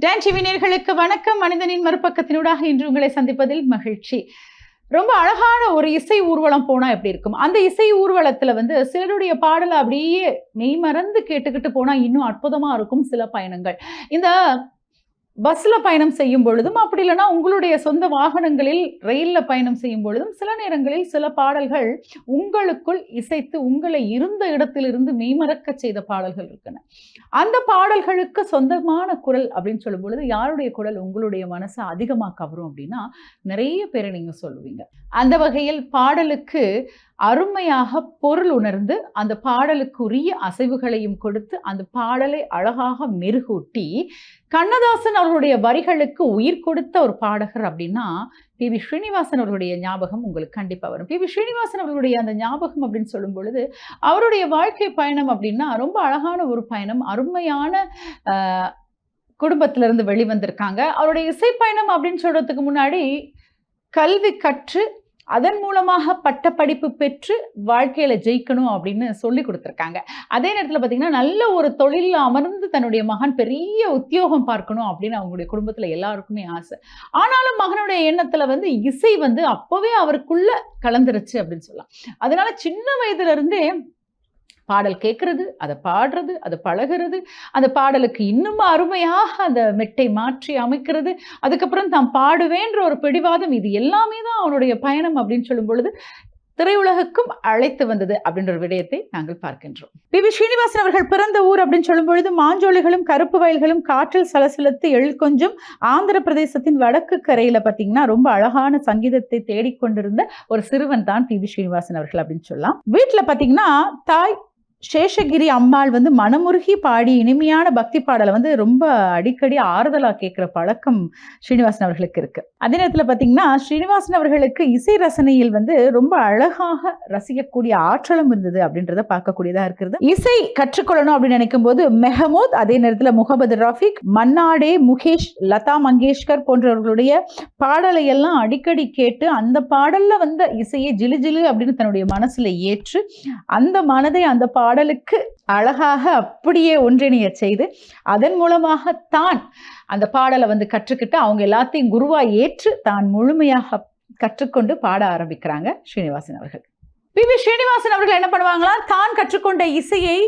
Don TV நேர்களுக்கு வணக்கம். மனிதனின் மறுபக்கத்தினூடாக இன்று உங்களை சந்திப்பதில் மகிழ்ச்சி. ரொம்ப அழகான ஒரு இசை ஊர்வலம் போனா எப்படி இருக்கும்? அந்த இசை ஊர்வலத்துல வந்து சிலருடைய பாடலை அப்படியே மெய்மறந்து கேட்டுக்கிட்டு போனா இன்னும் அற்புதமா இருக்கும் சில பயணங்கள். இந்த பஸ்ல பயணம் செய்யும் பொழுதும் அப்படி இல்லைன்னா உங்களுடைய சொந்த வாகனங்களில் ரயில்ல பயணம் செய்யும் பொழுதும் சில நேரங்களில் சில பாடல்கள் உங்களுக்குள் இசைத்து உங்களை இருந்த இடத்திலிருந்து மெய்மறக்க செய்த பாடல்கள் இருக்குன்னு அந்த பாடல்களுக்கு சொந்தமான குரல் அப்படின்னு சொல்லும் பொழுது யாருடைய குரல் உங்களுடைய மனசை அதிகமாக கவரும் அப்படின்னா நிறைய பேரை நீங்க சொல்லுவீங்க. அந்த வகையில் பாடலுக்கு அருமையாக பொருள் உணர்ந்து அந்த பாடலுக்குரிய அசைவுகளையும் கொடுத்து அந்த பாடலை அழகாக மெருகூட்டி கண்ணதாசன் அவர்களுடைய வரிகளுக்கு உயிர் கொடுத்த ஒரு பாடகர் அப்படின்னா பி. வி. ஸ்ரீனிவாசன் அவர்களுடைய ஞாபகம் உங்களுக்கு கண்டிப்பாக வரும். பி. வி. ஸ்ரீனிவாசன் அவர்களுடைய அந்த ஞாபகம் அப்படின்னு சொல்லும் பொழுது அவருடைய வாழ்க்கை பயணம் அப்படின்னா ரொம்ப அழகான ஒரு பயணம். அருமையான குடும்பத்திலிருந்து வெளிவந்திருக்காங்க. அவருடைய இசை பயணம் அப்படின்னு சொல்றதுக்கு முன்னாடி கல்வி கற்று அதன் மூலமாக பட்டப்படிப்பு பெற்று வாழ்க்கையில் ஜெயிக்கணும் அப்படின்னு சொல்லி கொடுத்துருக்காங்க. அதே நேரத்தில் பார்த்தீங்கன்னா நல்ல ஒரு தொழிலில் அமர்ந்து தன்னுடைய மகன் பெரிய உத்தியோகம் பார்க்கணும் அப்படின்னு அவங்களுடைய குடும்பத்தில் எல்லாருக்குமே ஆசை. ஆனாலும் மகனுடைய எண்ணத்தில் வந்து இசை வந்து அப்போவே அவருக்குள்ளே கலந்துருச்சு அப்படின்னு சொல்லலாம். அதனால சின்ன வயதுலேருந்தே பாடல் கேட்கறது அதை பாடுறது அதை பழகிறது அந்த பாடலுக்கு இன்னும் அருமையாக அந்த மெட்டை மாற்றி அமைக்கிறது. அதுக்கப்புறம் தான் பாடுவேன்ற ஒரு பிடிவாதம் இது எல்லாமே தான் அவனுடைய பயணம் அப்படின்னு சொல்லும் பொழுது திரையுலகுக்கும் அழைத்து வந்தது அப்படின்ற ஒரு விடயத்தை நாங்கள் பார்க்கின்றோம். பி. வி. ஸ்ரீனிவாசன் அவர்கள் பிறந்த ஊர் அப்படின்னு சொல்லும் பொழுது மாஞ்சோலைகளும் கருப்பு வயல்களும் காற்றில் சலசலத்து எழில் கொஞ்சம் ஆந்திர பிரதேசத்தின் வடக்கு கரையில பார்த்தீங்கன்னா ரொம்ப அழகான சங்கீதத்தை தேடிக்கொண்டிருந்த ஒரு சிறுவன் தான் பி. வி. ஸ்ரீனிவாசன் அவர்கள் அப்படின்னு சொல்லலாம். வீட்டில் பார்த்தீங்கன்னா தாய் சேஷகிரி அம்பாள் வந்து மனமுருகி பாடி இனிமையான பக்தி பாடலை வந்து ரொம்ப அடிக்கடி ஆறுதலாக கேட்குற பழக்கம் ஸ்ரீனிவாசன் அவர்களுக்கு இருக்கு. அதே நேரத்தில் பார்த்தீங்கன்னா ஸ்ரீனிவாசன் அவர்களுக்கு இசை ரசனையில் வந்து ரொம்ப அழகாக ரசிக்கக்கூடிய ஆற்றலும் இருந்தது அப்படின்றத பார்க்கக்கூடியதாக இருக்கிறது. இசை கற்றுக்கொள்ளணும் அப்படின்னு நினைக்கும் போது மெஹமூத் அதே நேரத்தில் முகமது ராஃபிக் மன்னாடே முகேஷ் லதா மங்கேஷ்கர் போன்றவர்களுடைய பாடலை எல்லாம் அடிக்கடி கேட்டு அந்த பாடல்ல வந்த இசையை ஜிலு ஜிலு அப்படின்னு தன்னுடைய மனசுல ஏற்று அந்த மனதை அந்த பா பாடலுக்கு அழகாக அப்படியே ஒன்றிணைய செய்து அதன் மூலமாக தான் அந்த பாடலை வந்து கற்றுக்கிட்டு அவங்க எல்லாத்தையும் குருவாக ஏற்று தான் முழுமையாக கற்றுக்கொண்டு பாட ஆரம்பிக்கிறாங்க ஸ்ரீனிவாசன் அவர்கள். பி. வி ஸ்ரீனிவாசன் அவர்கள் என்ன பண்ணுவாங்களா தான் கற்றுக்கொண்ட இசையை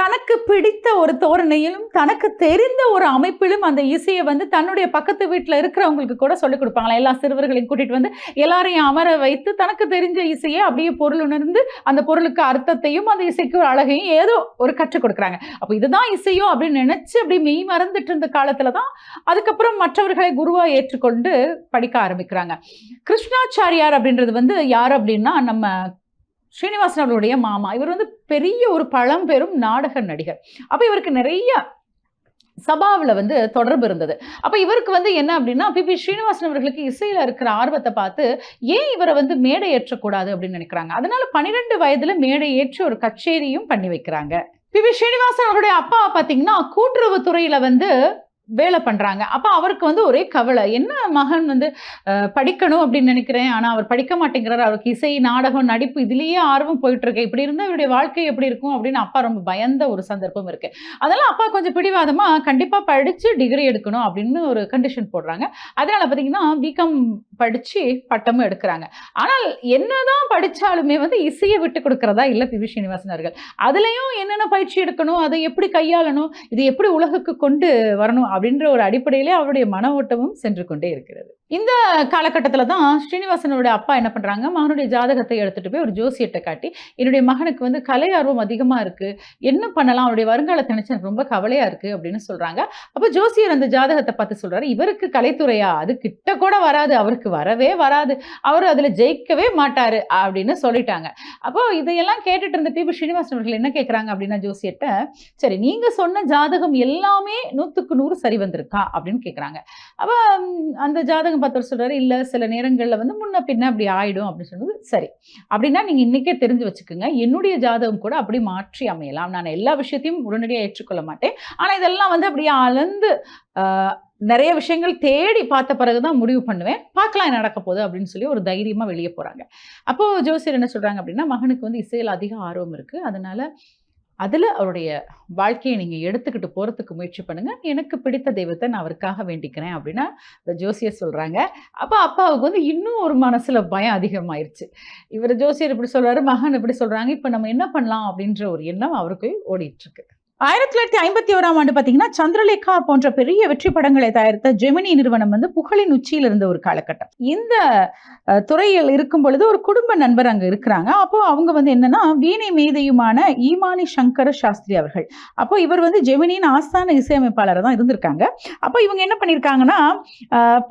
தனக்கு பிடித்த ஒரு தோரணையிலும் தனக்கு தெரிந்த ஒரு அமைப்பிலும் அந்த இசையை வந்து தன்னுடைய பக்கத்து வீட்டில் இருக்கிறவங்களுக்கு கூட சொல்லிக் கொடுப்பாங்களா எல்லா சிறுவர்களையும் கூட்டிட்டு வந்து எல்லாரையும் அமர வைத்து தனக்கு தெரிஞ்ச இசையை அப்படியே பொருள் உணர்ந்து அந்த பொருளுக்கு அர்த்தத்தையும் அந்த இசைக்கு ஒரு அழகையும் ஏதோ ஒரு கற்றுக் கொடுக்குறாங்க. அப்போ இதுதான் இசையோ அப்படின்னு நினச்சி அப்படி மெய் மறந்துட்டு இருந்த காலத்தில் தான் அதுக்கப்புறம் மற்றவர்களை குருவாக ஏற்றுக்கொண்டு படிக்க ஆரம்பிக்கிறாங்க. கிருஷ்ணாச்சாரியார் அப்படின்றது வந்து யார் அப்படின்னா நம்ம ஸ்ரீனிவாசன் அவர்களுடைய மாமா. இவர் வந்து பெரிய ஒரு பழம்பெரும் நாடக நடிகர். அப்போ இவருக்கு நிறைய சபாவில் வந்து தொடர்பு இருந்தது. அப்போ இவருக்கு வந்து என்ன அப்படின்னா பி. பி. ஸ்ரீனிவாசன் அவர்களுக்கு இசையில் இருக்கிற ஆர்வத்தை பார்த்து ஏன் இவரை வந்து மேடை ஏற்றக்கூடாது அப்படின்னு நினைக்கிறாங்க. அதனால பன்னிரெண்டு வயதில் மேடை ஏற்றி ஒரு கச்சேரியும் பண்ணி வைக்கிறாங்க. பி. ஸ்ரீனிவாசன் அவருடைய அப்பா பார்த்தீங்கன்னா கூட்டுறவுத்துறையில வந்து வேலை பண்ணுறாங்க அப்போ அவருக்கு வந்து ஒரே கவலை. என்ன மகன் வந்து படிக்கணும் அப்படின்னு நினைக்கிறேன். ஆனால் அவர் படிக்க மாட்டேங்கிறார். அவருக்கு இசை நாடகம் நடிப்பு இதுலேயே ஆர்வம் போயிட்டுருக்கு. இப்படி இருந்தால் இவருடைய வாழ்க்கை எப்படி இருக்கும் அப்படின்னு அப்பா ரொம்ப பயந்த ஒரு சந்தர்ப்பம் இருக்குது அதெல்லாம் அப்பா கொஞ்சம் பிடிவாதமாக கண்டிப்பாக படித்து டிகிரி எடுக்கணும் அப்படின்னு ஒரு கண்டிஷன் போடுறாங்க. அதனால் பார்த்தீங்கன்னா பிகாம் படிச்சு பட்டமும் எடுக்கிறாங்க. ஆனால் என்னதான் படிச்சாலுமே வந்து இசையை விட்டு கொடுக்கறதா இல்லை பி. வி. ஸ்ரீனிவாசன் அவர்கள் அதுலயும் என்னென்ன பயிற்சி எடுக்கணும் அதை எப்படி கையாளணும் இது எப்படி உலகுக்கு கொண்டு வரணும் அப்படின்ற ஒரு அடிப்படையிலே அவருடைய மன ஓட்டமும் சென்று கொண்டே இருக்கிறது. இந்த காலகட்டத்தில் தான் ஸ்ரீனிவாசனுடைய அப்பா என்ன பண்ணுறாங்க மகனுடைய ஜாதகத்தை எடுத்துகிட்டு போய் ஒரு ஜோசியத்தை காட்டி என்னுடைய மகனுக்கு வந்து கலை ஆர்வம் அதிகமாக இருக்குது என்ன பண்ணலாம்? அவருடைய வருங்காலத்தை நினைச்சு எனக்கு ரொம்ப கவலையாக இருக்குது அப்படின்னு சொல்கிறாங்க அப்போ ஜோசியர் அந்த ஜாதகத்தை பார்த்து சொல்கிறாரு இவருக்கு கலைத்துறையா? அது கிட்ட கூட வராது. அவருக்கு வரவே வராது. அவர் அதில் ஜெயிக்கவே மாட்டார் அப்படின்னு சொல்லிட்டாங்க. அப்போ இதையெல்லாம் கேட்டுட்டு இருந்த பி. ஸ்ரீனிவாசன் அவர்கள் என்ன கேட்குறாங்க அப்படின்னா ஜோசியர்கிட்ட சரி நீங்கள் சொன்ன ஜாதகம் எல்லாமே நூற்றுக்கு நூறு சரி வந்திருக்கா? அப்படின்னு கேட்குறாங்க அப்போ அந்த ஜாதகம் பார்த்தவர் சொல்கிறாரு இல்லை சில நேரங்களில் வந்து முன்ன பின்ன அப்படி ஆயிடும் அப்படின்னு சொன்னது சரி. அப்படின்னா நீங்கள் இன்றைக்கே தெரிஞ்சு வச்சுக்கோங்க. என்னுடைய ஜாதகம் கூட அப்படி மாற்றி அமையலாம். நான் எல்லா விஷயத்தையும் உடனடியாக ஏற்றுக்கொள்ள மாட்டேன். ஆனால் இதெல்லாம் வந்து அப்படியே அளந்து நிறைய விஷயங்கள் தேடி பார்த்த பிறகு தான் முடிவு பண்ணுவேன். பார்க்கலாம் நடக்க போகுது அப்படின்னு சொல்லி ஒரு தைரியமாக வெளியே போகிறாங்க அப்போது ஜோசியர் என்ன சொல்கிறாங்க அப்படின்னா மகனுக்கு வந்து இசையில் அதிக ஆர்வம் இருக்குது அதனால் அதில் அவருடைய வாழ்க்கையை நீங்கள் எடுத்துக்கிட்டு போகிறதுக்கு முயற்சி பண்ணுங்கள் எனக்கு பிடித்த தெய்வத்தை நான் அவருக்காக வேண்டிக்கிறேன் அப்படின்னா இந்த ஜோசியர் சொல்கிறாங்க அப்போ அப்பாவுக்கு வந்து இன்னும் ஒரு மனசில் பயம் அதிகமாயிருச்சு. இவர் ஜோசியர் இப்படி சொல்கிறாரு மகன் இப்படி சொல்கிறாங்க இப்போ நம்ம என்ன பண்ணலாம் அப்படின்ற ஒரு எண்ணம் அவருக்கு ஓடிட்டுருக்கு ஆயிரத்தி தொள்ளாயிரத்தி ஐம்பத்தி ஓராம் ஆண்டு பார்த்தீங்கன்னா சந்திரலேகா போன்ற பெரிய வெற்றி படங்களை தயாரித்த ஜெமினி நிறுவனம் வந்து புகழின் உச்சியில் இருந்த ஒரு காலகட்டம். இந்த துறையில் இருக்கும் பொழுது ஒரு குடும்ப நண்பர் அங்கே இருக்கிறாங்க. அப்போ அவங்க வந்து என்னன்னா வீணை மேதையுமான ஈமானி சங்கர சாஸ்திரி அவர்கள். அப்போ இவர் வந்து ஜெமினியின் ஆஸ்தான இசையமைப்பாளர் தான் இருந்திருக்காங்க. அப்போ இவங்க என்ன பண்ணியிருக்காங்கன்னா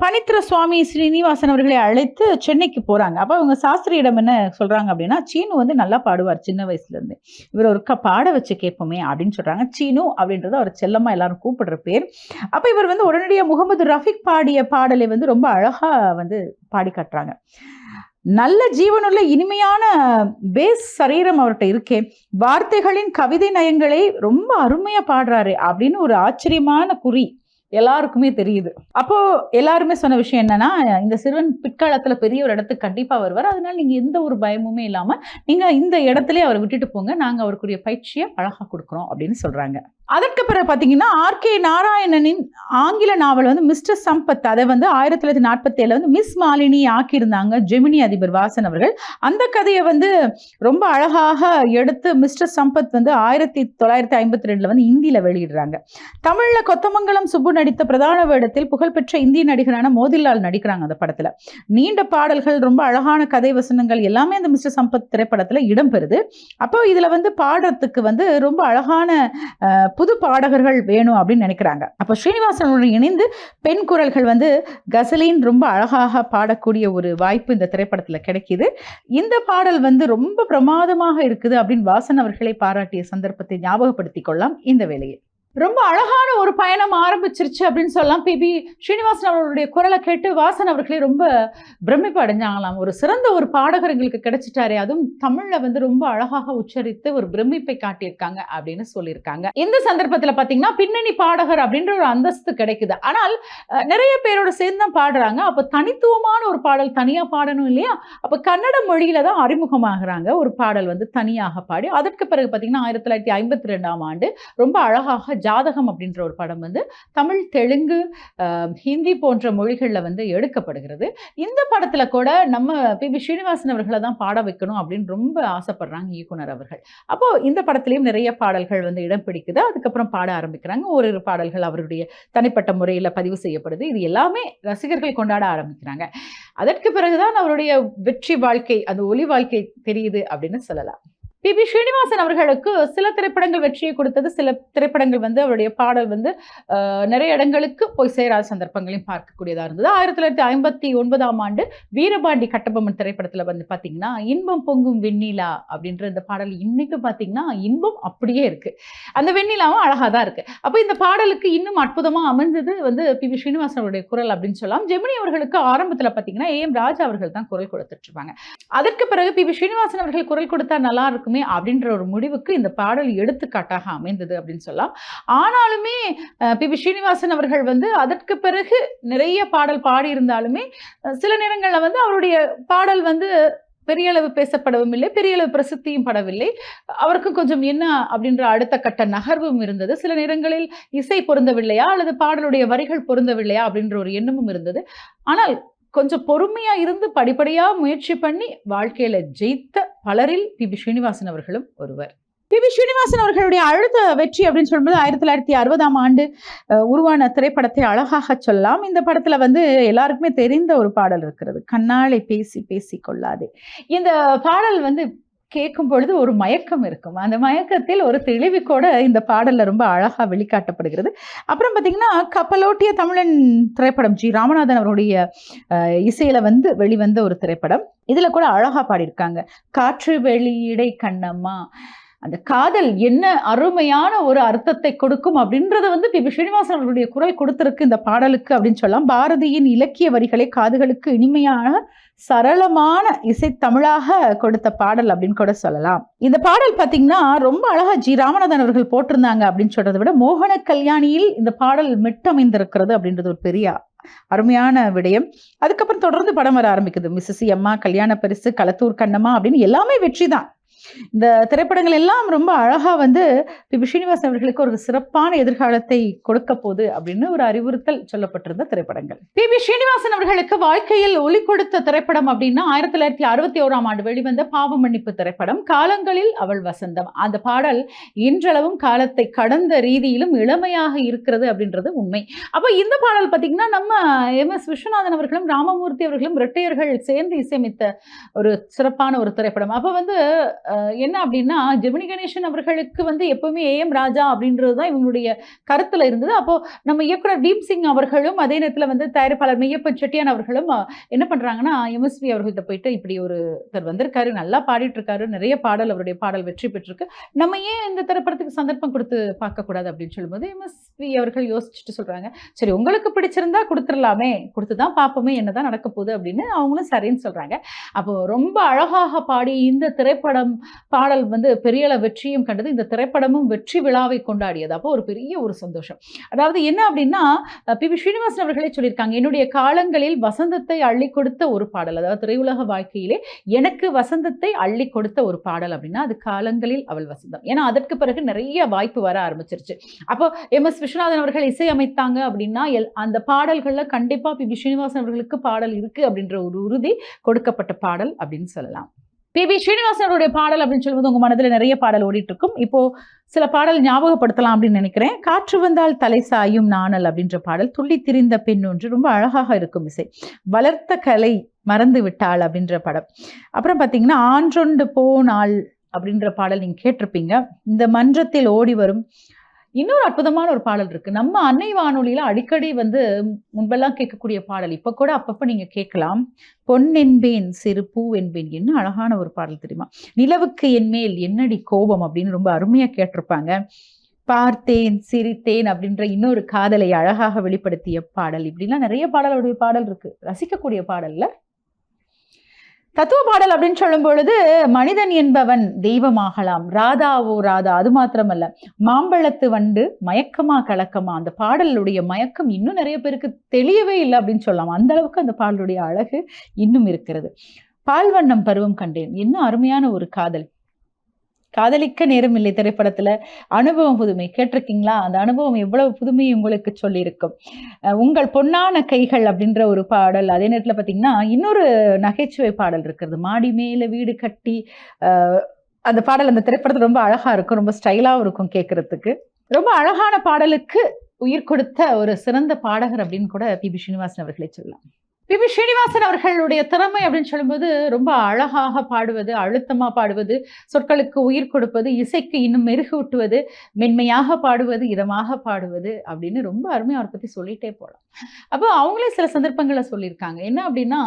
பனித்திர சுவாமி ஸ்ரீனிவாசன் அவர்களை அழைத்து சென்னைக்கு போறாங்க. அப்போ அவங்க சாஸ்திரியிடம் என்ன சொல்றாங்க அப்படின்னா சீனு வந்து நல்லா பாடுவார் சின்ன வயசுல இருந்து. இவர் ஒருக்கா பாட வச்சு கேட்போமே அப்படின்னு சொல்றாங்க சீனு அப்படின்றது அவர் செல்லம்மா எல்லாரும் கூப்பிடுற பேர். அப்ப இவர் வந்து உடனடியாக முகமது ரஃபிக் பாடிய பாடலை வந்து ரொம்ப அழகா வந்து பாடி காட்டுறாங்க. நல்ல ஜீவனுள்ள இனிமையான பேஸ் சரீரம் அவர்கிட்ட இருக்கே. வார்த்தைகளின் கவிதை நயங்களை ரொம்ப அருமையா பாடுறாரு அப்படின்னு ஒரு ஆச்சரியமான குறி. எல்லாருக்குமே தெரியுது. அப்போ எல்லாருமே சொன்ன விஷயம் என்னன்னா இந்த சிறுவன் பிற்காலத்துல பெரிய ஒரு இடத்துக்கு கண்டிப்பா வருவார். அதனால நீங்க எந்த ஒரு பயமுமே இல்லாம நீங்க இந்த இடத்துல அவரை விட்டுட்டு போங்க. நாங்க அவருக்குரிய பயிற்சியை அழகா கொடுக்குறோம் அப்படின்னு சொல்றாங்க. அதற்கு பிறகு பார்த்தீங்கன்னா ஆர்கே நாராயணனின் ஆங்கில நாவல் வந்து மிஸ்டர் சம்பத். அதை வந்து ஆயிரத்தி தொள்ளாயிரத்தி நாற்பத்தி ஏழில் வந்து மிஸ் மாலினி ஆக்கியிருந்தாங்க ஜெமினி அதிபர் வாசன் அவர்கள். அந்த கதையை வந்து ரொம்ப அழகாக எடுத்து மிஸ்டர் சம்பத் வந்து ஆயிரத்தி தொள்ளாயிரத்தி ஐம்பத்தி ரெண்டில் வந்து இந்தியில் வெளியிடுறாங்க. தமிழில் கொத்தமங்கலம் சுப்பு நடித்த பிரதான வேடத்தில் புகழ்பெற்ற இந்திய நடிகரான மோதிலால் நடிக்கிறாங்க அந்த படத்தில். நீண்ட பாடல்கள் ரொம்ப அழகான கதை வசனங்கள் எல்லாமே அந்த மிஸ்டர் சம்பத் திரைப்படத்தில் இடம்பெறுது. அப்போ இதில் வந்து பாடுறதுக்கு வந்து ரொம்ப அழகான புது பாடகர்கள் வேணும் அப்படின்னு நினைக்கிறாங்க. அப்போ ஸ்ரீனிவாசனுடன் இணைந்து பெண் குரல்கள் வந்து கசலின் ரொம்ப அழகாக பாடக்கூடிய ஒரு வாய்ப்பு இந்த திரைப்படத்தில் கிடைக்கிது. இந்த பாடல் வந்து ரொம்ப பிரமாதமாக இருக்குது அப்படின்னு வாசன் அவர்களை பாராட்டிய சந்தர்ப்பத்தை ஞாபகப்படுத்திக் கொள்ளலாம். இந்த வேலையை ரொம்ப அழகான ஒரு பயணம் ஆரம்பிச்சிருச்சு அப்படின்னு சொல்லலாம். பிபி ஸ்ரீனிவாசன் அவர்களுடைய குரலை கேட்டு வாசன் அவர்களே ரொம்ப பிரமிப்பு அடைஞ்சாங்களாம். ஒரு சிறந்த ஒரு பாடகர் எங்களுக்கு கிடைச்சிட்டாரே. அதுவும் தமிழ்ல வந்து ரொம்ப அழகாக உச்சரித்து ஒரு பிரமிப்பை காட்டியிருக்காங்க அப்படின்னு சொல்லியிருக்காங்க. இந்த சந்தர்ப்பத்தில் பார்த்தீங்கன்னா பின்னணி பாடகர் அப்படின்ற ஒரு அந்தஸ்து கிடைக்குது. ஆனால் நிறைய பேரோட சேர்ந்து தான் பாடுறாங்க. அப்போ தனித்துவமான ஒரு பாடல் தனியாக பாடணும் இல்லையா? அப்போ கன்னட மொழியில தான் அறிமுகமாகறாங்க. ஒரு பாடல் வந்து தனியாக பாடி அதற்கு பிறகு பார்த்தீங்கன்னா ஆயிரத்தி தொள்ளாயிரத்தி ஐம்பத்தி ரெண்டாம் ஆண்டு ரொம்ப அழகாக ஜாதகம் அப்படின்ற ஒரு படம் வந்து தமிழ் தெலுங்கு ஹிந்தி போன்ற மொழிகளில் வந்து எடுக்கப்படுகிறது. இந்த படத்தில் கூட நம்ம பி. பி. ஸ்ரீனிவாசன் அவர்களை தான் பாட வைக்கணும் அப்படின்னு ரொம்ப ஆசைப்படுறாங்க இயக்குனர் அவர்கள். அப்போது இந்த படத்துலேயும் நிறைய பாடல்கள் வந்து இடம் பிடிக்குது. அதுக்கப்புறம் பாட ஆரம்பிக்கிறாங்க. ஓரிரு பாடல்கள் அவருடைய தனிப்பட்ட முறையில் பதிவு செய்யப்படுது. இது எல்லாமே ரசிகர்கள் கொண்டாட ஆரம்பிக்கிறாங்க. அதற்கு பிறகுதான் அவருடைய வெற்றி வாழ்க்கை அந்த ஒளி வாழ்க்கை தெரியுது அப்படின்னு சொல்லலாம். பி. பி. ஸ்ரீனிவாசன் அவர்களுக்கு சில திரைப்படங்கள் வெற்றியை கொடுத்தது. சில திரைப்படங்கள் வந்து அவருடைய பாடல் வந்து நிறைய இடங்களுக்கு போய் சேராத சந்தர்ப்பங்களையும் பார்க்கக்கூடியதாக இருந்தது. ஆயிரத்தி தொள்ளாயிரத்தி ஐம்பத்தி ஒன்பதாம் ஆண்டு வீரபாண்டி கட்டபொம்மன் திரைப்படத்தில் வந்து பார்த்தீங்கன்னா இன்பம் பொங்கும் வெண்ணிலா அப்படின்ற இந்த பாடல் இன்னைக்கு பார்த்தீங்கன்னா இன்பம் அப்படியே இருக்குது அந்த வெண்ணிலாவும் அழகாக தான் இருக்குது அப்போ இந்த பாடலுக்கு இன்னும் அற்புதமாக அமைஞ்சது வந்து பி. வி ஸ்ரீனிவாசன் அவருடைய குரல் அப்படின்னு சொல்லலாம். ஜெமினி அவர்களுக்கு ஆரம்பத்தில் பார்த்தீங்கன்னா ஏ. எம். ராஜா அவர்கள் தான் குரல் கொடுத்துட்ருப்பாங்க அதற்கு பிறகு பி. வி ஸ்ரீனிவாசன் அவர்கள் குரல் கொடுத்தா நல்லா இருக்கும்? அப்படின்ற ஒரு முடிவுக்கு இந்த பாடல் எடுத்துக்காட்டாக அமைந்தது அப்படின்னு சொல்லலாம். ஆனாலுமே பி. வி. ஸ்ரீனிவாசன் அவர்கள் வந்து அதற்கு பிறகு நிறைய பாடல் பாடியிருந்தாலுமே சில நேரங்களில் வந்து அவருடைய பாடல் வந்து பெரிய அளவு பேசப்படவும் இல்லை பெரிய அளவு பிரசித்தியும் படவில்லை. அவருக்கு கொஞ்சம் என்ன அப்படின்ற அடுத்த கட்ட நகர்வும் இருந்தது. சில நேரங்களில் இசை பொருந்தவில்லையா அல்லது பாடலுடைய வரிகள் பொருந்தவில்லையா அப்படின்ற ஒரு எண்ணமும் இருந்தது. ஆனால் கொஞ்சம் பொறுமையா இருந்து படிப்படியாக முயற்சி பண்ணி வாழ்க்கையில ஜெயித்த பலரில் பி. பி ஸ்ரீனிவாசன் அவர்களும் ஒருவர். பி. வி. ஸ்ரீனிவாசன் அவர்களுடைய அழுத்த வெற்றி அப்படின்னு சொல்லும்போது ஆயிரத்தி தொள்ளாயிரத்தி அறுபதாம் ஆண்டு உருவான திரைப்படத்தை அழகாக சொல்லலாம். இந்த படத்துல வந்து எல்லாருக்குமே தெரிந்த ஒரு பாடல் இருக்கிறது. கண்ணாலை பேசி பேசி கொள்ளாதே. இந்த பாடல் வந்து கேட்கும் பொழுது ஒரு மயக்கம் இருக்கும். அந்த மயக்கத்தில் ஒரு தெளிவு கூட இந்த பாடலில் ரொம்ப அழகாக வெளிக்காட்டப்படுகிறது. அப்புறம் பார்த்தீங்கன்னா கப்பலோட்டிய தமிழன் திரைப்படம் ஜி. ராமநாதன் அவருடைய இசையில் வந்து வெளிவந்த ஒரு திரைப்படம். இதில் கூட அழகாக பாடியிருக்காங்க. காற்று வெளியிடை கண்ணம்மா அந்த காதல் என்ன அருமையான ஒரு அர்த்தத்தை கொடுக்கும் அப்படின்றத வந்து பி ஸ்ரீனிவாசன் அவர்களுடைய குரல் கொடுத்திருக்கு இந்த பாடலுக்கு அப்படின்னு சொல்லலாம். பாரதியின் இலக்கிய வரிகளை காதுகளுக்கு இனிமையான சரளமான இசை தமிழாக கொடுத்த பாடல் அப்படின்னு கூட சொல்லலாம். இந்த பாடல் பார்த்தீங்கன்னா ரொம்ப அழகா ஜி ராமநாதன் அவர்கள் போட்டிருந்தாங்க அப்படின்னு சொல்றதை விட மோகன கல்யாணியில் இந்த பாடல் மிட்டமைந்திருக்கிறது அப்படின்றது ஒரு பெரிய அருமையான விடயம். அதுக்கப்புறம் தொடர்ந்து படம் வர ஆரம்பிக்குது. மிஸ்ஸி அம்மா கல்யாண பரிசு களத்தூர் கண்ணம்மா அப்படின்னு எல்லாமே வெற்றி தான் இந்த திரைப்படங்கள் எல்லாம் ரொம்ப அழகா வந்து பி. ஸ்ரீனிவாசன் அவர்களுக்கு ஒரு சிறப்பான எதிர்காலத்தை கொடுக்க போகுது அப்படின்னு ஒரு அறிவுறுத்தல் சொல்லப்பட்டிருந்த திரைப்படங்கள். பி. பி. ஸ்ரீனிவாசன் அவர்களுக்கு வாழ்க்கையில் ஒலி கொடுத்த திரைப்படம் அப்படின்னா ஆயிரத்தி தொள்ளாயிரத்தி அறுபத்தி ஓராம் ஆண்டு வெளிவந்த பாவ மன்னிப்பு திரைப்படம் காலங்களில் அவள் வசந்தம். அந்த பாடல் இன்றளவும் காலத்தை கடந்த ரீதியிலும் இளமையாக இருக்கிறது அப்படின்றது உண்மை. அப்போ இந்த பாடல் பார்த்தீங்கன்னா நம்ம எம். எஸ். விஸ்வநாதன் அவர்களும் ராமமூர்த்தி அவர்களும் இரட்டையர்கள் சேர்ந்து இசையமைத்த ஒரு சிறப்பான ஒரு திரைப்படம். அப்போ வந்து என்ன அப்படின்னா ஜெமினி கணேசன் அவர்களுக்கு வந்து எப்பவுமே ஏஎம் ராஜா அப்படின்றது தான் இவங்களுடைய கருத்தில் இருந்தது. அப்போது நம்ம இயக்குனர் தீப் சிங் அவர்களும் அதே நேரத்தில் வந்து தயாரிப்பாளர் மெய்யப்பன் செட்டியான் அவர்களும் என்ன பண்ணுறாங்கன்னா எம்எஸ்வி அவர்கள்ட்ட போயிட்டு இப்படி ஒருத்தர் வந்திருக்காரு நல்லா பாடிட்டு இருக்காரு நிறைய பாடல் அவருடைய பாடல் வெற்றி பெற்றிருக்கு. நம்ம ஏன் இந்த திரைப்படத்துக்கு சந்தர்ப்பம் கொடுத்து பார்க்கக்கூடாது அப்படின்னு சொல்லும்போது எம்எஸ்வி அவர்கள் யோசிச்சுட்டு சொல்கிறாங்க சரி உங்களுக்கு பிடிச்சிருந்தா கொடுத்துடலாமே கொடுத்து தான் பார்ப்போமே என்னதான் நடக்க போகுது அப்படின்னு அவங்களும் சரின்னு சொல்கிறாங்க அப்போ ரொம்ப அழகாக பாடி இந்த திரைப்படம் பாடல் வந்து பெரிய வெற்றியும் கண்டது. இந்த திரைப்படமும் வெற்றி விழாவை கொண்டாடியது. அப்போ ஒரு பெரிய ஒரு சந்தோஷம். அதாவது என்ன அப்படின்னா பி வி ஸ்ரீனிவாசன் அவர்களே சொல்லியிருக்காங்க என்னுடைய காலங்களில் வசந்தத்தை அள்ளி கொடுத்த ஒரு பாடல். அதாவது திரையுலக வாழ்க்கையிலே எனக்கு வசந்தத்தை அள்ளி கொடுத்த ஒரு பாடல் அப்படின்னா அது காலங்களில் அவள் வசந்தம். ஏன்னா அதற்கு பிறகு நிறைய வாய்ப்பு வர ஆரம்பிச்சிருச்சு. அப்போ எம் எஸ் விஸ்வநாதன் அவர்கள் இசையமைத்தாங்க அப்படின்னா எல் அந்த பாடல்களில் கண்டிப்பாக பி வி ஸ்ரீனிவாசன் அவர்களுக்கு பாடல் இருக்கு அப்படின்ற ஒரு உறுதி கொடுக்கப்பட்ட பாடல் அப்படின்னு சொல்லலாம். பி. பி. ஸ்ரீனிவாசனுடைய பாடல் அப்படின்னு சொல்லும்போது உங்க மனதில் நிறைய பாடல் ஓடிட்டு இருக்கும் இப்போ சில பாடல் ஞாபகப்படுத்தலாம் அப்படின்னு நினைக்கிறேன். காற்று வந்தால் தலை சாயும் நாணல் அப்படின்ற பாடல் துள்ளி திரிந்த பெண் ஒன்று ரொம்ப அழகாக இருக்கும் இசை. வளர்த்த கலை மறந்து விட்டாள் அப்படின்ற படம். அப்புறம் பார்த்தீங்கன்னா ஆன்றொண்டு போனாள் அப்படின்ற பாடல் நீங்க கேட்டிருப்பீங்க. இந்த மன்றத்தில் ஓடி வரும் இன்னொரு அற்புதமான ஒரு பாடல் இருக்கு. நம்ம அன்னை வானொலியில அடிக்கடி வந்து முன்பெல்லாம் கேட்கக்கூடிய பாடல். இப்ப கூட அப்பப்ப நீங்க கேட்கலாம். பொன் என்பேன் சிறு பூ என்பேன். என்ன அழகான ஒரு பாடல் தெரியுமா? நிலவுக்கு என்மேல் என்னடி கோபம் அப்படின்னு ரொம்ப அருமையா கேட்டிருப்பாங்க. பார்த்தேன் சிரித்தேன் அப்படின்ற இன்னொரு காதலை அழகாக வெளிப்படுத்திய பாடல். இப்படிலாம் நிறைய பாடலுடைய பாடல் இருக்கு. ரசிக்கக்கூடிய பாடல்ல தத்துவ பாடல் அப்படின்னு சொல்லும் பொழுது மனிதன் என்பவன் தெய்வமாகலாம். ராதாவோ ராதா அது மாத்திரமல்ல. மாம்பழத்து வண்டு மயக்கமா கலக்கமா அந்த பாடலுடைய மயக்கம் இன்னும் நிறைய பேருக்கு தெளியவே இல்லை அப்படின்னு சொல்லலாம். அந்த அளவுக்கு அந்த பாடலுடைய அழகு இன்னும் இருக்கிறது. பால்வண்ணம் பருவம் கண்டேன். என்ன அருமையான ஒரு காதல். காதலிக்க நேரம் இல்லை திரைப்படத்துல. அனுபவம் புதுமை. கேட்டிருக்கீங்களா? அந்த அனுபவம் எவ்வளவு புதுமை உங்களுக்கு சொல்லியிருக்கும். உங்கள் பொன்னான கைகள் அப்படின்ற ஒரு பாடல் அதே நேரத்துல பாத்தீங்கன்னா இன்னொரு நகைச்சுவை பாடல் இருக்கிறது. மாடி மேல வீடு கட்டி அஹ் அந்த பாடல் அந்த திரைப்படத்துல ரொம்ப அழகா இருக்கும். ரொம்ப ஸ்டைலாவும் இருக்கும் கேட்கறதுக்கு ரொம்ப அழகான பாடலுக்கு உயிர் கொடுத்த ஒரு சிறந்த பாடகர் அப்படின்னு கூட பி. பி. ஸ்ரீனிவாசன் அவர்களை சொல்லலாம். பி. பி. ஸ்ரீனிவாசன் அவர்களுடைய திறமை அப்படின்னு சொல்லும்போது ரொம்ப அழகாக பாடுவது அழுத்தமா பாடுவது சொற்களுக்கு உயிர் கொடுப்பது இசைக்கு இன்னும் மெருகூட்டுவது மென்மையாக பாடுவது இதமாக பாடுவது அப்படின்னு ரொம்ப அருமையாக அவரை பற்றி சொல்லிட்டே போகலாம் அப்போ அவங்களே சில சந்தர்ப்பங்களை சொல்லியிருக்காங்க. என்ன அப்படின்னா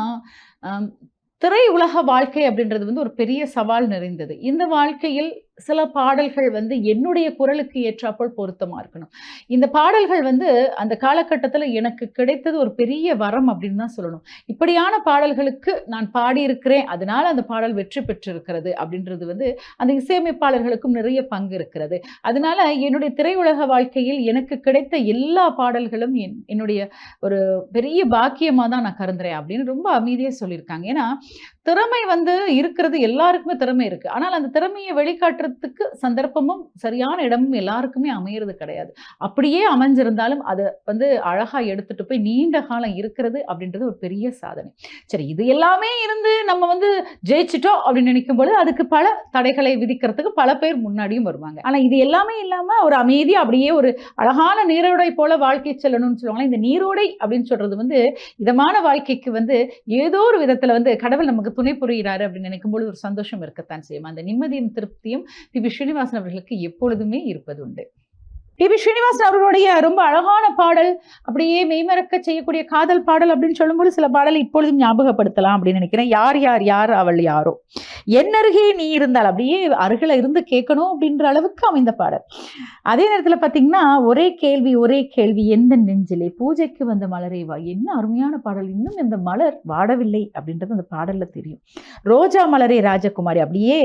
திரை உலக வாழ்க்கை அப்படின்றது வந்து ஒரு பெரிய சவால் நிறைந்தது. இந்த வாழ்க்கையில் சில பாடல்கள் வந்து என்னுடைய குரலுக்கு ஏற்றாப்போல் பொருத்தமாக இருக்கணும். இந்த பாடல்கள் வந்து அந்த காலகட்டத்தில் எனக்கு கிடைத்தது ஒரு பெரிய வரம் அப்படின்னு தான் சொல்லணும். இப்படியான பாடல்களுக்கு நான் பாடியிருக்கிறேன் அதனால் அந்த பாடல் வெற்றி பெற்றிருக்கிறது அப்படின்றது வந்து அந்த இசையமைப்பாளர்களுக்கும் நிறைய பங்கு இருக்கிறது. அதனால என்னுடைய திரையுலக வாழ்க்கையில் எனக்கு கிடைத்த எல்லா பாடல்களும் என் என்னுடைய ஒரு பெரிய பாக்கியமாக தான் நான் கருந்துறேன் அப்படின்னு ரொம்ப அமைதியாக சொல்லியிருக்காங்க. ஏன்னா திறமை வந்து இருக்கிறது எல்லாருக்குமே திறமை இருக்குது ஆனால் அந்த திறமையை வெளிக்காட்டுறதுக்கு சந்தர்ப்பமும் சரியான இடமும் எல்லாருக்குமே அமையிறது கிடையாது. அப்படியே அமைஞ்சிருந்தாலும் அதை வந்து அழகாக எடுத்துட்டு போய் நீண்ட காலம் இருக்கிறது அப்படின்றது ஒரு பெரிய சாதனை. சரி இது எல்லாமே இருந்து நம்ம வந்து ஜெயிச்சிட்டோம் அப்படின்னு நினைக்கும் பொழுது அதுக்கு பல தடைகளை விதிக்கிறதுக்கு பல பேர் முன்னாடியும் வருவாங்க. ஆனால் இது எல்லாமே இல்லாமல் ஒரு அமைதி அப்படியே ஒரு அழகான நீரோடை போல வாழ்க்கை செல்லணும்னு சொல்லுவாங்க இந்த நீரோடை அப்படின்னு சொல்கிறது வந்து இதமான வாழ்க்கைக்கு வந்து ஏதோ ஒரு விதத்தில் வந்து கடவுள் நமக்கு துணை புரிகிறாரு அப்படின்னு நினைக்கும்போது ஒரு சந்தோஷம் இருக்கத்தான் செய்யும். அந்த நிம்மதியும் திருப்தியும் திவி ஸ்ரீனிவாசன் அவர்களுக்கு எப்பொழுதுமே இருப்பது உண்டு டி வி ஸ்ரீனிவாசன் அவர்களுடைய ரொம்ப அழகான பாடல் அப்படியே மெய்மறக்க செய்யக்கூடிய காதல் பாடல் அப்படின்னு சொல்லும்போது சில பாடல் இப்பொழுதும் ஞாபகப்படுத்தலாம் அப்படின்னு நினைக்கிறேன். யார் யார் யார் அவள் யாரோ? என் அருகே நீ இருந்தால் அப்படியே அருகில் இருந்து கேட்கணும் அப்படின்ற அளவுக்கு அமைந்த பாடல். அதே நேரத்தில் பார்த்தீங்கன்னா ஒரே கேள்வி ஒரே கேள்வி எந்த நெஞ்சிலே? பூஜைக்கு வந்த மலரே வா. என்ன அருமையான பாடல். இன்னும் இந்த மலர் வாடவில்லை அப்படின்றது அந்த பாடலில் தெரியும். ரோஜா மலரே ராஜகுமாரி அப்படியே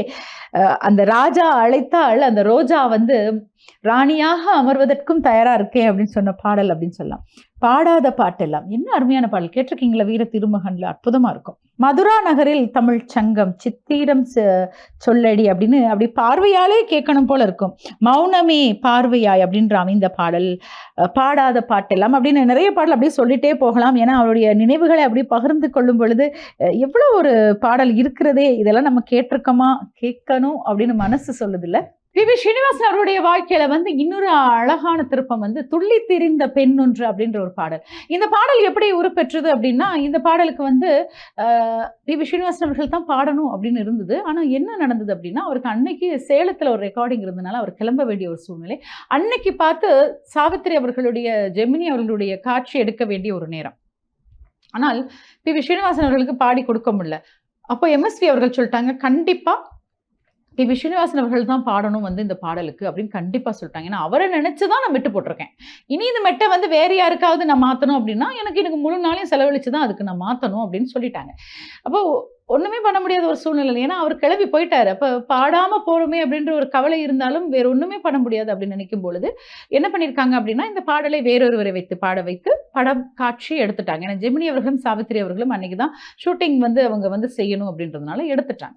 அந்த ராஜா அழைத்தால் அந்த ரோஜா வந்து ராணியாக அமர்வதற்கும் தயாரா இருக்கேன் அப்படின்னு சொன்ன பாடல் அப்படின்னு சொல்லலாம். பாடாத பாட்டெல்லாம். என்ன அருமையான பாடல். கேட்டிருக்கீங்களா? வீர திருமகன்ல அற்புதமா இருக்கும். மதுரா நகரில் தமிழ் சங்கம் சித்திரம் சொல்லடி அப்படின்னு அப்படி பார்வையாலே கேட்கணும் போல இருக்கும். மௌனமே பார்வையாய் அப்படின்ற இந்த பாடல். அஹ், பாடாத பாட்டெல்லாம் அப்படின்னு நிறைய பாடல் அப்படியே சொல்லிட்டே போகலாம். ஏன்னா அவருடைய நினைவுகளை அப்படி பகிர்ந்து கொள்ளும் பொழுது அஹ், எவ்வளவு ஒரு பாடல் இருக்கிறதே இதெல்லாம் நம்ம கேட்டிருக்கோமா? கேட்கணும் அப்படின்னு மனசு சொல்லுது இல்ல பி. வி. ஸ்ரீனிவாசன் அவருடைய வாழ்க்கையில வந்து இன்னொரு அழகான திருப்பம் வந்து துள்ளி திரிந்த பெண் ஒன்று அப்படின்ற ஒரு பாடல். இந்த பாடல் எப்படி உருப்பெற்றது அப்படின்னா இந்த பாடலுக்கு வந்து ஆஹ், பி. வி. ஸ்ரீனிவாசன் அவர்கள் தான் பாடணும் அப்படின்னு இருந்தது. ஆனா என்ன நடந்தது அப்படின்னா அவருக்கு அன்னைக்கு சேலத்துல ஒரு ரெக்கார்டிங் இருந்தனால அவர் கிளம்ப வேண்டிய ஒரு சூழ்நிலை. அன்னைக்கு பார்த்து சாவித்திரி அவர்களுடைய ஜெமினி அவர்களுடைய காட்சி எடுக்க வேண்டிய ஒரு நேரம். ஆனால் பி. வி. ஸ்ரீனிவாசன் அவர்களுக்கு பாடி கொடுக்க முடியல. அப்போ எம்எஸ்வி அவர்கள் சொல்லிட்டாங்க கண்டிப்பாக பி. வி ஸ்ரீனிவாசன் அவர்கள் தான் பாடணும் வந்து இந்த பாடலுக்கு அப்படின்னு கண்டிப்பாக சொல்லிட்டாங்க. ஏன்னா அவரை நினச்சி தான் நான் மெட்டு போட்டிருக்கேன். இனி இந்த மெட்டை வந்து வேறு யாருக்காவது நான் மாற்றணும் அப்படின்னா எனக்கு எனக்கு முழு நாளையும் செலவழிச்சு தான் அதுக்கு நான் மாற்றணும் அப்படின்னு சொல்லிட்டாங்க. அப்போது ஒன்றுமே பண்ண முடியாத ஒரு சூழ்நிலை. ஏன்னா அவர் கிளம்பி போயிட்டார். அப்போ பாடாமல் போகிறோமே அப்படின்ற ஒரு கவலை இருந்தாலும் வேற ஒன்றுமே பண்ண முடியாது அப்படின்னு நினைக்கும் பொழுது என்ன பண்ணியிருக்காங்க அப்படின்னா இந்த பாடலை வேறொருவரை வைத்து பாட வைத்து படம் காட்சி எடுத்துட்டாங்க. ஏன்னா ஜெமினி அவர்களும் சாவித்திரி அவர்களும் அன்னைக்கு தான் ஷூட்டிங் வந்து அவங்க வந்து செய்யணும் அப்படின்றதுனால எடுத்துட்டாங்க.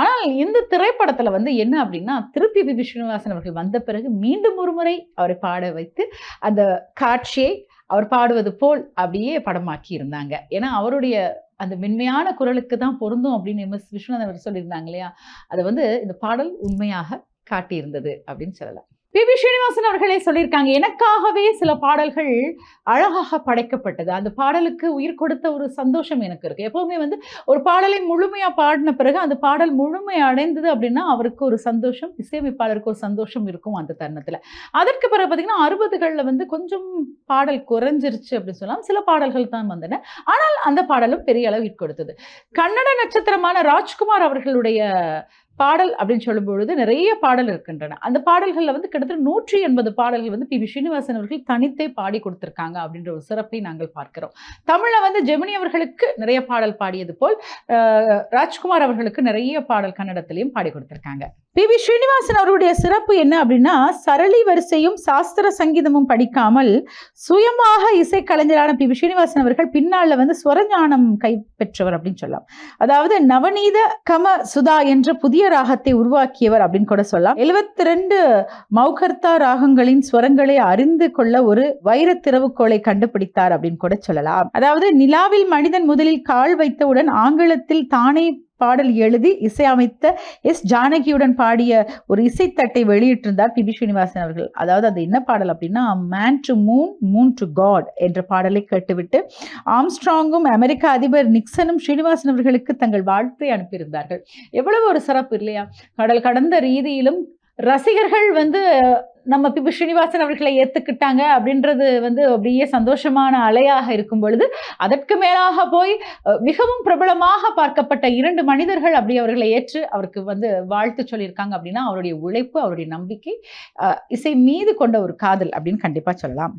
ஆனால் இந்த திரைப்படத்தில் வந்து என்ன அப்படின்னா திருப்பி பி வி. ஸ்ரீனிவாசன் அவர்கள் வந்த பிறகு மீண்டும் ஒரு முறை அவரை பாட வைத்து அந்த காட்சியை அவர் பாடுவது போல் அப்படியே படமாக்கி இருந்தாங்க. ஏன்னா அவருடைய அந்த மென்மையான குரலுக்கு தான் பொருந்தும் அப்படின்னு எம் எஸ் விஸ்வநாதன் அவர் சொல்லியிருந்தாங்க இல்லையா? அதை வந்து இந்த பாடல் உண்மையாக காட்டியிருந்தது அப்படின்னு சொல்லலாம். பி. வி. ஸ்ரீனிவாசன் அவர்களே சொல்லியிருக்காங்க எனக்காகவே சில பாடல்கள் அழகாக படைக்கப்பட்டது. அந்த பாடலுக்கு உயிர் கொடுத்த ஒரு சந்தோஷம் எனக்கு இருக்குது எப்போவுமே வந்து ஒரு பாடலை முழுமையாக பாடின பிறகு அந்த பாடல் முழுமை அடைந்தது அப்படின்னா அவருக்கு ஒரு சந்தோஷம் இசையமைப்பாளருக்கு ஒரு சந்தோஷம் இருக்கும் அந்த தருணத்தில். அதற்கு பிறகு பார்த்திங்கன்னா அறுபதுகளில் வந்து கொஞ்சம் பாடல் குறைஞ்சிருச்சு அப்படின்னு சொல்லலாம் சில பாடல்கள் தான் வந்தன. ஆனால் அந்த பாடலும் பெரிய அளவு கொடுத்தது. கன்னட நட்சத்திரமான ராஜ்குமார் அவர்களுடைய பாடல் அப்படின்னு சொல்லும் பொழுது நிறைய பாடல் இருக்கின்றன. அந்த பாடல்களில் வந்து கிட்டத்தட்ட நூற்றி எண்பது பாடல்கள் வந்து பி. வி. ஸ்ரீனிவாசன் அவர்கள் தனித்தே பாடி கொடுத்திருக்காங்க அப்படின்ற ஒரு சிறப்பை நாங்கள் பார்க்கிறோம். தமிழில் வந்து ஜெமினி அவர்களுக்கு நிறைய பாடல் பாடியது போல் ராஜ்குமார் அவர்களுக்கு நிறைய பாடல் கன்னடத்திலையும் பாடி கொடுத்திருக்காங்க. பி. வி. ஸ்ரீனிவாசன் அவருடைய சிறப்பு என்ன அப்படின்னா சரளி வரிசையும் சாஸ்திர சங்கீதமும் படிக்காமல் சுயமாக இசைக்கலைஞரான பி. வி. ஸ்ரீனிவாசன் அவர்கள் பின்னால் வந்து ஸ்வரஞானம் கைப்பெற்றவர் அப்படின்னு சொல்லலாம். அதாவது நவநீத கம சுதா என்ற புதிய ராகத்தை உருவாக்கியவர் அப்படின்னு கூட சொல்லலாம். எழுபத்தி ரெண்டு மௌகர்த்தா ராகங்களின் ஸ்வரங்களை அறிந்து கொள்ள ஒரு வைர திறவுகோளை கண்டுபிடித்தார் அப்படின்னு கூட சொல்லலாம். அதாவது நிலாவில் மனிதன் முதலில் கால் வைத்தவுடன் ஆங்கிலத்தில் தானே பாடல் எழுதி இசையமைத்த எஸ் ஜானகியுடன் பாடிய ஒரு இசைத்தட்டை வெளியிட்டிருந்தார் பி பி ஸ்ரீனிவாசன் அவர்கள். அதாவது அது என்ன பாடல் அப்படின்னா man to moon moon to god என்ற பாடலை கேட்டுவிட்டு ஆம்ஸ்ட்ராங்கும் அமெரிக்க அதிபர் நிக்சனும் ஸ்ரீனிவாசன் அவர்களுக்கு தங்கள் வாழ்த்தை அனுப்பியிருந்தார்கள். எவ்வளவு ஒரு சிறப்பு இல்லையா? கடல் கடந்த ரீதியிலும் ரசிகர்கள் வந்து நம்ம பிபு ஸ்ரீனிவாசன் அவர்களை ஏத்துக்கிட்டாங்க அப்படின்றது வந்து அப்படியே சந்தோஷமான அலையாக இருக்கும் பொழுது அதற்கு மேலாக போய் அஹ், மிகவும் பிரபலமாக பார்க்கப்பட்ட இரண்டு மனிதர்கள் அப்படி அவர்களை ஏற்று அவருக்கு வந்து வாழ்த்து சொல்லியிருக்காங்க அப்படின்னா அவருடைய உழைப்பு அவருடைய நம்பிக்கை அஹ், இசை மீது கொண்ட ஒரு காதல் அப்படின்னு கண்டிப்பா சொல்லலாம்.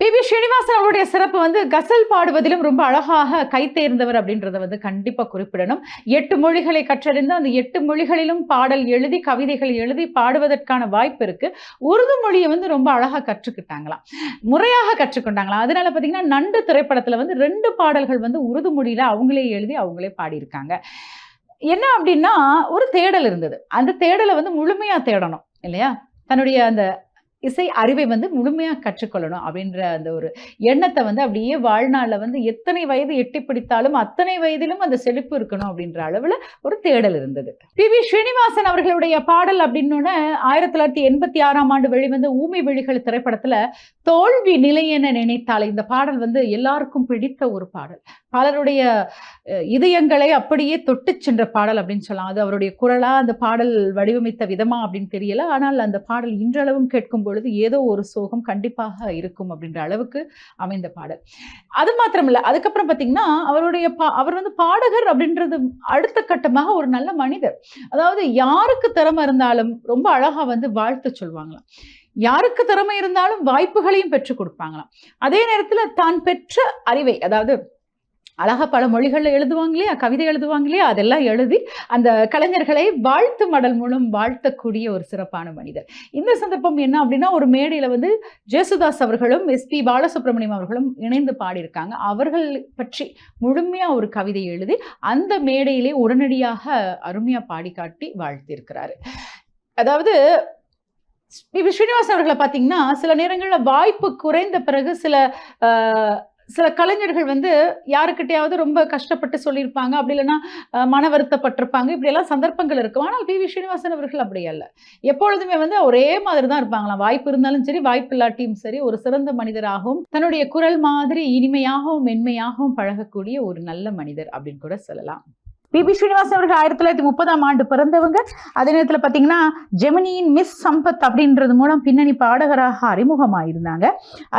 பி. பி. ஸ்ரீனிவாசன் அவருடைய சிறப்பு வந்து கசல் பாடுவதிலும் ரொம்ப அழகாக கைத்தேர்ந்தவர் அப்படின்றத வந்து கண்டிப்பாக குறிப்பிடணும். எட்டு மொழிகளை கற்றறிந்து அந்த எட்டு மொழிகளிலும் பாடல் எழுதி கவிதைகள் எழுதி பாடுவதற்கான வாய்ப்பு இருக்கு. உருது மொழியை வந்து ரொம்ப அழகாக கற்றுக்கிட்டாங்களாம். முறையாக கற்றுக்கொண்டாங்களாம். அதனால பார்த்தீங்கன்னா நண்டு திரைப்படத்தில் வந்து ரெண்டு பாடல்கள் வந்து உருது மொழியில் அவங்களே எழுதி அவங்களே பாடியிருக்காங்க. என்ன அப்படின்னா ஒரு தேடல் இருந்தது. அந்த தேடலை வந்து முழுமையாக தேடணும் இல்லையா? தன்னுடைய அந்த இசை அறிவை வந்து முழுமையாக கற்றுக்கொள்ளணும் அப்படின்ற அந்த ஒரு எண்ணத்தை வந்து அப்படியே வாழ்நாளில் வந்து எத்தனை வயது எட்டி பிடித்தாலும் அத்தனை வயதிலும் அந்த செழிப்பு இருக்கணும் அப்படின்ற அளவில் ஒரு தேடல் இருந்தது. பி. வி. ஸ்ரீனிவாசன் அவர்களுடைய பாடல் அப்படின்னோடனே ஆயிரத்தி தொள்ளாயிரத்தி எண்பத்தி ஆறாம் ஆண்டு வெளிவந்த ஊமை விழிகள் திரைப்படத்தில் தோல்வி நிலை என நினைத்தால் இந்த பாடல் வந்து எல்லாருக்கும் பிடித்த ஒரு பாடல். பலருடைய இதயங்களை அப்படியே தொட்டுச் சென்ற பாடல் அப்படின்னு சொல்லலாம். அது அவருடைய குரலா அந்த பாடல் வடிவமைத்த விதமா அப்படின்னு தெரியல. ஆனால் அந்த பாடல் இன்றளவும் கேட்கும் பொழுது ஏதோ ஒரு சோகம் கண்டிப்பாக இருக்கும் அப்படின்ற அளவுக்கு அமைந்த பாடல். அது மாத்திரமில்ல. அதுக்கப்புறம் பார்த்தீங்கன்னா அவருடைய பா அவர் வந்து பாடகர் அப்படின்றது அடுத்த கட்டமாக ஒரு நல்ல மனிதர். அதாவது யாருக்கு திறமை இருந்தாலும் ரொம்ப அழகா வந்து வாழ்த்து சொல்லுவாங்களாம் யாருக்கு திறமை இருந்தாலும் வாய்ப்புகளையும் பெற்றுக் கொடுப்பாங்களாம். அதே நேரத்தில் தான் பெற்ற அறிவை அதாவது அழகாக பல மொழிகளில் எழுதுவாங்க இல்லையா? கவிதை எழுதுவாங்க இல்லையா? அதெல்லாம் எழுதி அந்த கலைஞர்களை வாழ்த்து மடல் மூலம் வாழ்த்தக்கூடிய ஒரு சிறப்பான மனிதர். இந்த சந்தர்ப்பம் என்ன அப்படின்னா ஒரு மேடையில் வந்து ஜேசுதாஸ் அவர்களும் எஸ்பி பாலசுப்ரமணியம் அவர்களும் இணைந்து பாடியிருக்காங்க. அவர்கள் பற்றி முழுமையாக ஒரு கவிதை எழுதி அந்த மேடையிலே உடனடியாக அருமையாக பாடி காட்டி வாழ்த்தியிருக்கிறாரு. அதாவது பி. ஸ்ரீனிவாசன் அவர்களை பார்த்தீங்கன்னா சில நேரங்களில் வாய்ப்பு குறைந்த பிறகு சில சில கலைஞர்கள் வந்து யாருக்கிட்டையாவது ரொம்ப கஷ்டப்பட்டு சொல்லியிருப்பாங்க. அப்படி இல்லைன்னா அஹ், மன வருத்தப்பட்டிருப்பாங்க. இப்படியெல்லாம் சந்தர்ப்பங்கள் இருக்கும். ஆனால் பி வி ஸ்ரீனிவாசன் அவர்கள் அப்படி அல்ல. எப்பொழுதுமே வந்து ஒரே மாதிரி தான் இருப்பாங்களாம். வாய்ப்பு இருந்தாலும் சரி வாய்ப்பு இல்லாட்டியும் சரி ஒரு சிறந்த மனிதராகவும் தன்னுடைய குரல் மாதிரி இனிமையாகவும் மென்மையாகவும் பழகக்கூடிய ஒரு நல்ல மனிதர் அப்படின்னு கூட சொல்லலாம். பிபி ஸ்ரீனிவாசன் அவர்கள் ஆயிரத்தி தொள்ளாயிரத்தி முப்பதாம் ஆண்டு பிறந்தவங்க. அதே நேரத்தில் பார்த்தீங்கன்னா ஜெமினியின் மிஸ் சம்பத் அப்படின்றது மூலம் பின்னணி பாடகராக அறிமுகமாயிருந்தாங்க.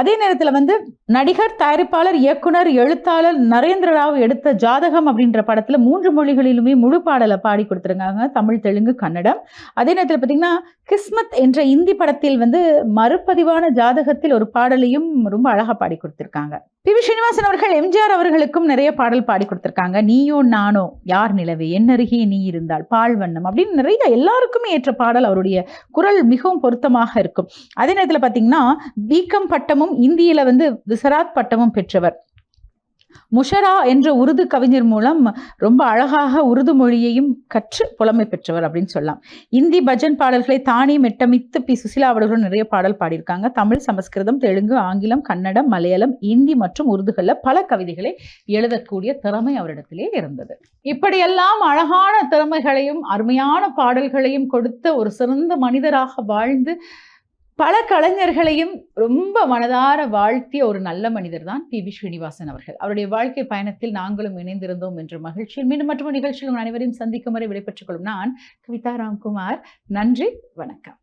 அதே நேரத்தில் வந்து நடிகர் தயாரிப்பாளர் இயக்குனர் எழுத்தாளர் நரேந்திர ராவ் எடுத்த ஜாதகம் அப்படின்ற படத்தில் மூன்று மொழிகளிலுமே முழு பாடலை பாடி கொடுத்துருக்காங்க. தமிழ் தெலுங்கு கன்னடம். அதே நேரத்தில் பார்த்தீங்கன்னா கிஸ்மத் என்ற இந்தி படத்தில் வந்து மறுபதிவான ஜாதகத்தில் ஒரு பாடலையும் ரொம்ப அழகாக பாடி கொடுத்துருக்காங்க. பி. வி. ஸ்ரீனிவாசன் அவர்கள் எம்ஜிஆர் அவர்களுக்கும் நிறைய பாடல் பாடி கொடுத்துருக்காங்க. நீயோ நானோ யார் நிலவே? என்னருகே நீ இருந்தால் பால் வண்ணம் அப்படின்னு நிறைய எல்லாருக்குமே ஏற்ற பாடல் அவருடைய குரல் மிகவும் பொருத்தமாக இருக்கும். அதே நேரத்தில் பார்த்தீங்கன்னா பிகம் பட்டமும் இந்தியில வந்து விசராத் பட்டமும் பெற்றவர். முஷரா என்ற உருது கவிஞர் மூலம் ரொம்ப அழகாக உருது மொழியையும் கற்று புலமை பெற்றவர் அப்படின்னு சொல்லலாம். இந்தி பஜன் பாடல்களை தானே மெட்டமித்து பி. சுசிலா அவர்களும் நிறைய பாடல் பாடியிருக்காங்க. தமிழ் சமஸ்கிருதம் தெலுங்கு ஆங்கிலம் கன்னடம் மலையாளம் இந்தி மற்றும் உருதுகளில் பல கவிதைகளை எழுதக்கூடிய திறமை அவரிடத்திலே இருந்தது. இப்படியெல்லாம் அழகான திறமைகளையும் அருமையான பாடல்களையும் கொடுத்த ஒரு சிறந்த மனிதராக வாழ்ந்து பல கலைஞர்களையும் ரொம்ப மனதார வாழ்த்திய ஒரு நல்ல மனிதர் தான் பி வி ஸ்ரீனிவாசன் அவர்கள். அவருடைய வாழ்க்கை பயணத்தில் நாங்களும் இணைந்திருந்தோம் என்ற மகிழ்ச்சியில் மீண்டும் மற்றொரு நிகழ்ச்சியில் அனைவரையும் சந்திக்கும் வரை விடைபெற்றுக் கொள்ளும் நான் கவிதா ராம்குமார். நன்றி வணக்கம்.